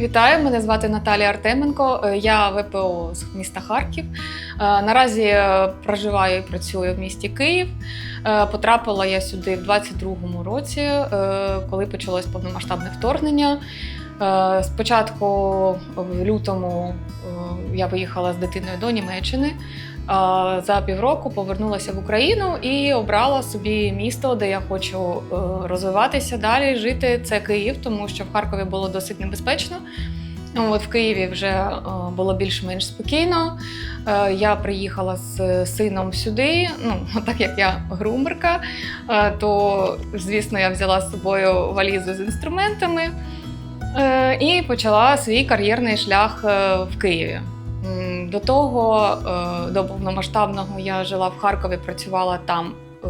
Вітаю, мене звати Наталія Артеменко. е, Я ВПО з міста Харків. Е, Наразі е, проживаю і працюю в місті Київ. Потрапила я сюди в 22-му році, коли почалось повномасштабне вторгнення. Спочатку в лютому я виїхала з дитиною до Німеччини. За півроку повернулася в Україну і обрала собі місто, де я хочу е, розвиватися далі, жити. Це Київ, тому що в Харкові було досить небезпечно. Ну, От в Києві вже е, було більш-менш спокійно. Е, Я приїхала з сином сюди. Ну, так як я грумерка, то звісно я взяла з собою валізу з інструментами і почала свій кар'єрний шлях в Києві. До того, е, до повномасштабного, я жила в Харкові, працювала там е,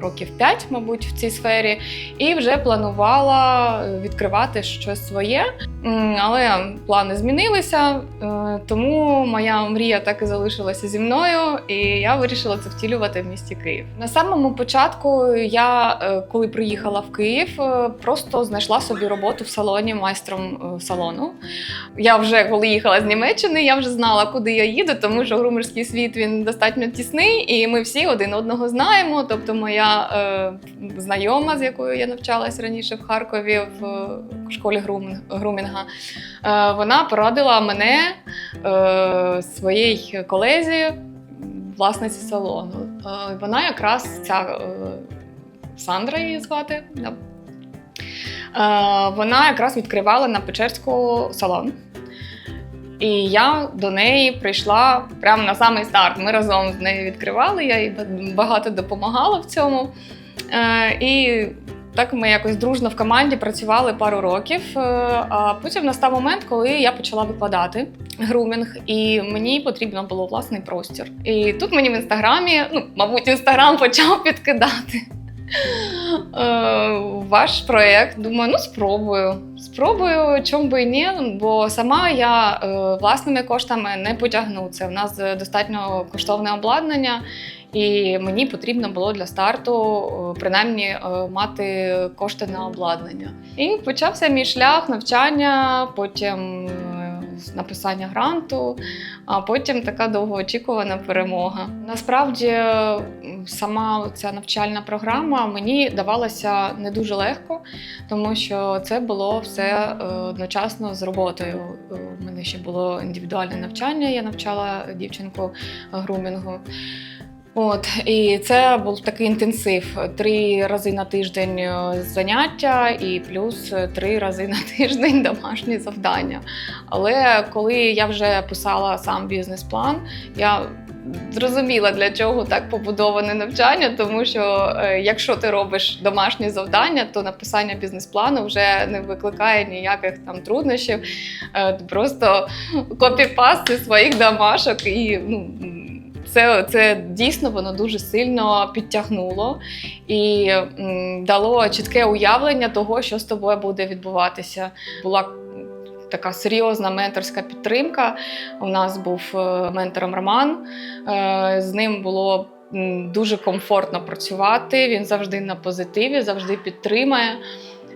років 5, мабуть, в цій сфері, і вже планувала е, відкривати щось своє. Але плани змінилися, е, тому моя мрія так і залишилася зі мною, і я вирішила це втілювати в місті Київ. На самому початку я, е, коли приїхала в Київ, е, просто знайшла собі роботу в салоні майстром салону. Я вже коли їхала з Німеччини, я вже знала, куди я їду, тому що грумерський світ він достатньо тісний, і ми всі один одного знаємо. Тобто, моя е, знайома, з якою я навчалась раніше в Харкові в школі грумінг- е, вона порадила мене е, своїй колезі, власниці салону. Е, вона якраз ця е, Сандра її звати. Вона якраз відкривала на Печерську салон. І я до неї прийшла прямо на самий старт. Ми разом з нею відкривали, я їй багато допомагала в цьому. І так ми якось дружно в команді працювали пару років. Е, А потім настав момент, коли я почала викладати грумінг, і мені потрібно було власний простір. І тут мені в інстаграмі, ну, мабуть, інстаграм почав підкидати. Е, Ваш проєкт, думаю, ну спробую. Спробую, чому би і ні, бо сама я е, власними коштами не потягну. Це в нас достатньо коштовне обладнання, і мені потрібно було для старту е, принаймні е, мати кошти на обладнання. І почався мій шлях навчання, потім е, написання гранту, а потім така довгоочікувана перемога. Насправді, сама ця навчальна програма мені давалася не дуже легко, тому що це було все одночасно з роботою. У мене ще було індивідуальне навчання, я навчала дівчинку грумінгу. От, і це був такий інтенсив: три рази на тиждень е, заняття, і плюс три рази на тиждень домашні завдання. Але коли я вже писала сам бізнес-план, я зрозуміла, для чого так побудоване навчання, тому що е, якщо ти робиш домашні завдання, то написання бізнес-плану вже не викликає ніяких там труднощів. Е, просто копіпасти своїх домашок і ну. Це, це дійсно воно дуже сильно підтягнуло і дало чітке уявлення того, що з тобою буде відбуватися. Була така серйозна менторська підтримка. У нас був е, ментором Роман. Е, З ним було дуже комфортно працювати. Він завжди на позитиві, завжди підтримує.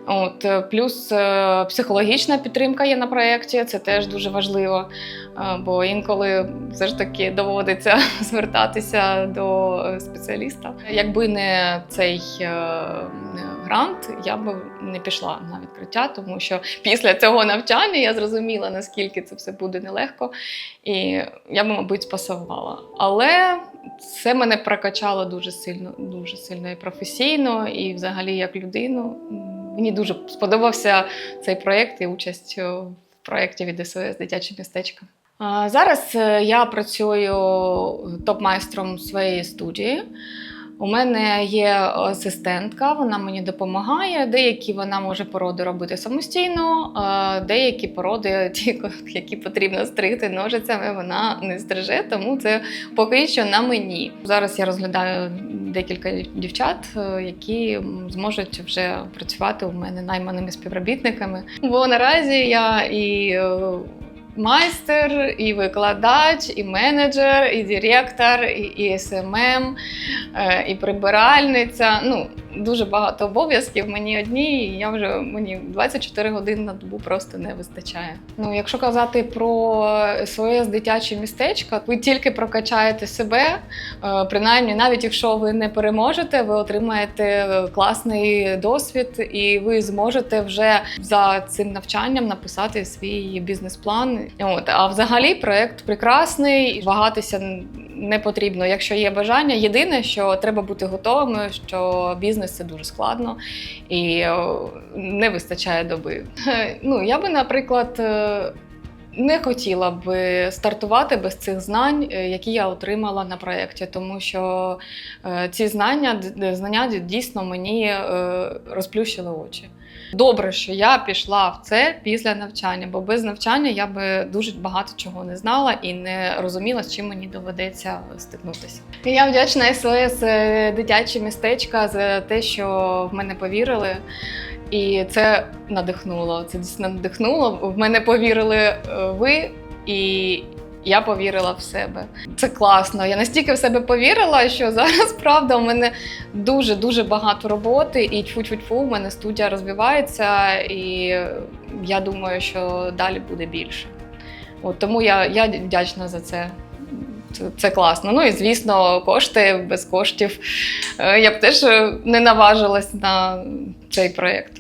От, е, плюс е, психологічна підтримка є на проєкті, це теж дуже важливо, е, бо інколи все ж таки доводиться звертатися до спеціаліста. Якби не цей грант, я б не пішла на відкриття, тому що після цього навчання я зрозуміла, наскільки це все буде нелегко, і я б, мабуть, спасувала. Але це мене прокачало дуже сильно, дуже сильно і професійно, і взагалі як людину. Мені дуже сподобався цей проєкт і участь е, в проєкті від СОС Дитяче містечко. Зараз е, я працюю топ-майстром своєї студії. У мене є асистентка, вона мені допомагає. Деякі вона може породи робити самостійно, а деякі породи, ті, які потрібно стригти ножицями, вона не стриже, тому це поки що на мені. Зараз я розглядаю декілька дівчат, е, які зможуть вже працювати у мене найманими співробітниками. Бо наразі я і е, майстер, і викладач, і менеджер, і директор, і, і СММ, е, і прибиральниця. Ну, дуже багато обов'язків. Мені одні, і я вже мені 24 години на добу просто не вистачає. Ну, якщо казати про своє дитяче містечко, ви тільки прокачаєте себе. е, Принаймні, навіть якщо ви не переможете, ви отримаєте класний досвід, і ви зможете вже за цим навчанням написати свій бізнес-план. От а взагалі проект прекрасний, вагатися не потрібно, якщо є бажання. Єдине, що треба бути готовими, що бізнес це дуже складно і не вистачає доби. Ну я би, наприклад. е, Не хотіла б стартувати без цих знань, е, які я отримала на проєкті, тому що е, ці знання, знання дійсно мені е, розплющили очі. Добре, що я пішла в це після навчання, бо без навчання я би дуже багато чого не знала і не розуміла, з чим мені доведеться стикнутися. Я вдячна СОС е, дитяче містечка за те, що в мене повірили. І це надихнуло. Це дійсно надихнуло. В мене повірили е, ви, і я повірила в себе. Це класно. Я настільки в себе повірила, що зараз правда у мене дуже дуже багато роботи, і тьфу-тьфу-тьфу, у мене студія розвивається, і я думаю, що далі буде більше. От тому я, я вдячна за це. Це, класно. Ну і звісно, кошти без коштів. е, Я б теж не наважилась на цей проєкт.